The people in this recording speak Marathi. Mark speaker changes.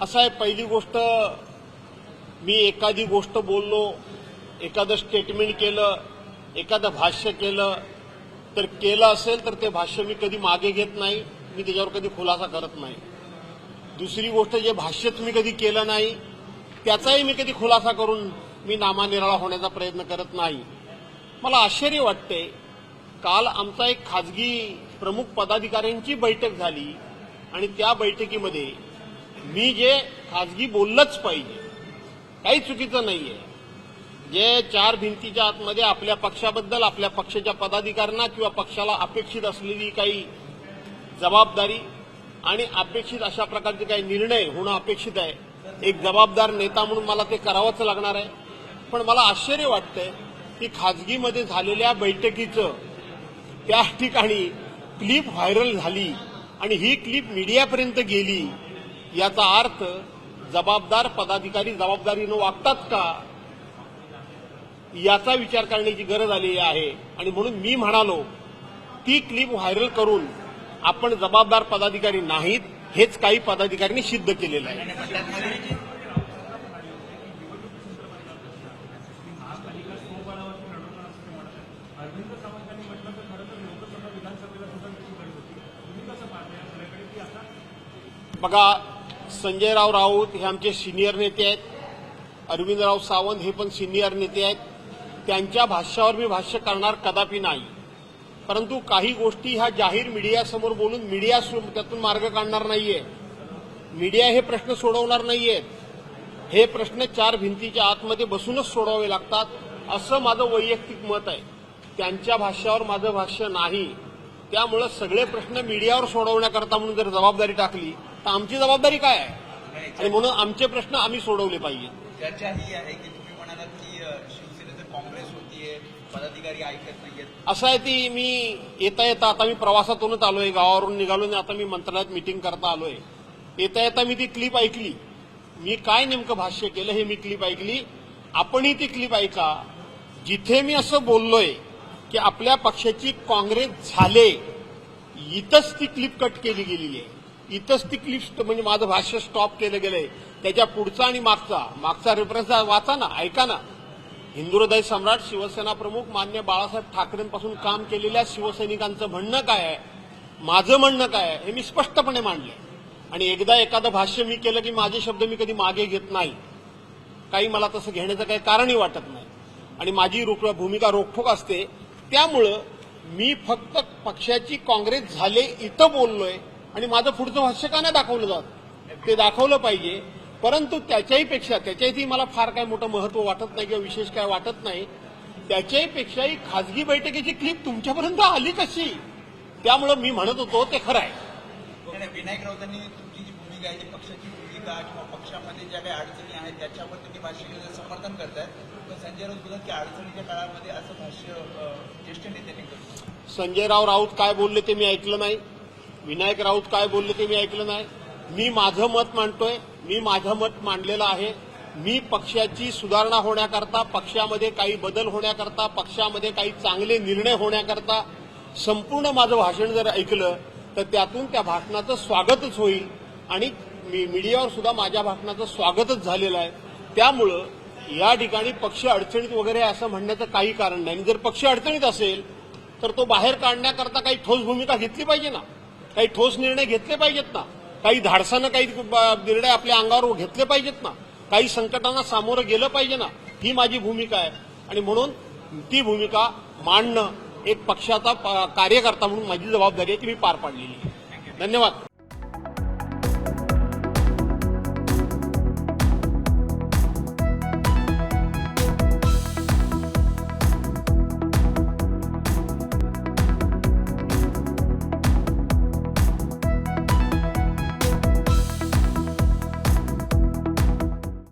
Speaker 1: असं आहे पहिली गोष्ट मी एखादी गोष्ट बोललो एखादं स्टेटमेंट केलं एखादं भाष्य केलं तर केलं असेल तर ते भाष्य मी कधी मागे घेत नाही मी त्याच्यावर कधी खुलासा करत नाही. दुसरी गोष्ट जे भाष्यच मी कधी केलं नाही त्याचाही मी कधी खुलासा करून मी नामानिराळा होण्याचा प्रयत्न करत नाही. मला आश्चर्य वाटते काल आमचा एक खाजगी प्रमुख पदाधिकाऱ्यांची बैठक झाली आणि त्या बैठकीमध्ये मी जे खाजगी बोललंच पाहिजे. काही चुकीचं नाहीये. जे चार भिंतीच्या आतमध्ये आपल्या पक्षाबद्दल आपल्या पक्षाच्या पदाधिकाऱ्यांना किंवा पक्षाला अपेक्षित असलेली काही जबाबदारी आणि अपेक्षित अशा प्रकारचे काही निर्णय होणं अपेक्षित आहे. एक जबाबदार नेता म्हणून मला ते करावंच लागणार आहे. पण मला आश्चर्य वाटतंय की खाजगीमध्ये झालेल्या बैठकीचं त्या ठिकाणी क्लिप व्हायरल झाली आणि ही क्लिप मीडियापर्यंत गेली. याचा अर्थ जबाबदार पदाधिकारी जबाबदारीनं वागतात का? याचा विचार करण्याची गरज आलेली आहे. आणि म्हणून मी म्हणालो ती क्लिप व्हायरल करून आपण जबाबदार पदाधिकारी नाहीत हेच काही पदाधिकाऱ्यांनी सिद्ध केलेलं आहे. बघा संजयराव राऊत हे आमचे सिनियर नेते आहेत. अरविंदराव सावंत हे पण सिनियर नेते आहेत. त्यांच्या भाष्यावर मी भाष्य करणार कदापि नाही. परंतु काही गोष्टी ह्या जाहीर मीडियासमोर बोलून मीडिया त्यातून मार्ग काढणार नाहीये. मीडिया हे प्रश्न सोडवणार नाहीयेत हे प्रश्न चार भिंतीच्या आतमध्ये बसूनच सोडवावे लागतात असं माझं वैयक्तिक मत आहे. त्यांच्या भाष्यावर माझं भाष्य नाही. त्यामुळं सगळे प्रश्न मीडियावर सोडवण्याकरता म्हणून जर जबाबदारी टाकली तर आमची जबाबदारी काय आहे? आणि म्हणून आमचे प्रश्न आम्ही सोडवले पाहिजेत.
Speaker 2: चर्चा ही आहे की तुम्ही म्हणालात की शिवसेनेचं काँग्रेस होतीये पदाधिकारी ऐकत नाहीयेत.
Speaker 1: असं आहे ती मी येता येता आता मी प्रवासातूनच आलोय गावावरून निघालो आणि आता मी मंत्रालयात मिटिंग करता आलोय. येता येता मी ती क्लिप ऐकली. मी काय नेमकं भाष्य केलं हे मी क्लिप ऐकली. आपणही ती क्लिप ऐका. जिथे मी असं बोललोय की आपल्या पक्षाची काँग्रेस झाले इथंच ती क्लिप कट केली गेलेली आहे. इथंच ती म्हणजे माझं भाष्य स्टॉप केलं गेलंय. त्याच्या पुढचा आणि मागचा. मागचा रेफरन्स वाचा ना ऐका ना. हिंदू हृदय सम्राट शिवसेना प्रमुख मान्य बाळासाहेब ठाकरेंपासून काम केलेल्या शिवसैनिकांचं म्हणणं काय आहे? माझं म्हणणं काय आहे? हे मी स्पष्टपणे मांडलंय. आणि एकदा एखादं भाष्य मी केलं की माझे शब्द मी कधी मागे घेत नाही. काही मला तसं घेण्याचं काही कारणही वाटत नाही. आणि माझी रोख भूमिका रोखोक असते. त्यामुळं मी फक्त पक्षाची काँग्रेस झाले इथं बोललोय. आणि माझं पुढचं भाष्य का नाही दाखवलं जात. ते दाखवलं पाहिजे. परंतु त्याच्याही पेक्षा त्याच्याही मला फार काय मोठं महत्त्व वाटत नाही किंवा विशेष काय वाटत नाही. त्याच्याही पेक्षाही खाजगी बैठकीची क्लिप तुमच्यापर्यंत आली कशी? त्यामुळं मी म्हणत होतो ते खरं आहे.
Speaker 2: विनायक राऊतांनी तुमची जी भूमिका आहे पक्षाची भूमिका किंवा पक्षामध्ये ज्या काही अडचणी आहेत त्याच्यावर तुम्ही भाष्य समर्थन करताय. पण संजय राऊत बोलत की अडचणीच्या काळामध्ये असं भाष्य ज्येष्ठ नेत्यांनी करतो
Speaker 1: संजयराव राऊत काय बोलले ते मी ऐकलं नाही. विनायक राऊत काय बोलले ते मी ऐकलं नाही. मी माझं मत मांडतोय मी माझं मत मांडलेलं आहे. मी पक्षाची सुधारणा होण्याकरता पक्षामध्ये काही बदल होण्याकरता पक्षामध्ये काही चांगले निर्णय होण्याकरता संपूर्ण माझं भाषण जर ऐकलं तर त्यातून त्या भाषणाचं स्वागतच होईल. आणि मी मीडियावर सुद्धा माझ्या भाषणाचं स्वागतच झालेलं आहे. त्यामुळं या ठिकाणी पक्ष अडचणीत वगैरे असं म्हणण्याचं काही कारण नाही. आणि जर पक्ष अडचणीत असेल तर तो बाहेर काढण्याकरता काही ठोस भूमिका घेतली पाहिजे ना. काही ठोस निर्णय घेतले पाहिजेत ना? काही धाडसानं काही निर्णय आपल्या अंगावर घेतले पाहिजेत ना? काही संकटांना सामोरं गेलं पाहिजे ना? ही माझी भूमिका आहे. आणि म्हणून ती भूमिका मांडणं एक पक्षाचा प- कार्यकर्ता म्हणून माझी जबाबदारी आहे ती मी पार पाडलेली आहे. धन्यवाद.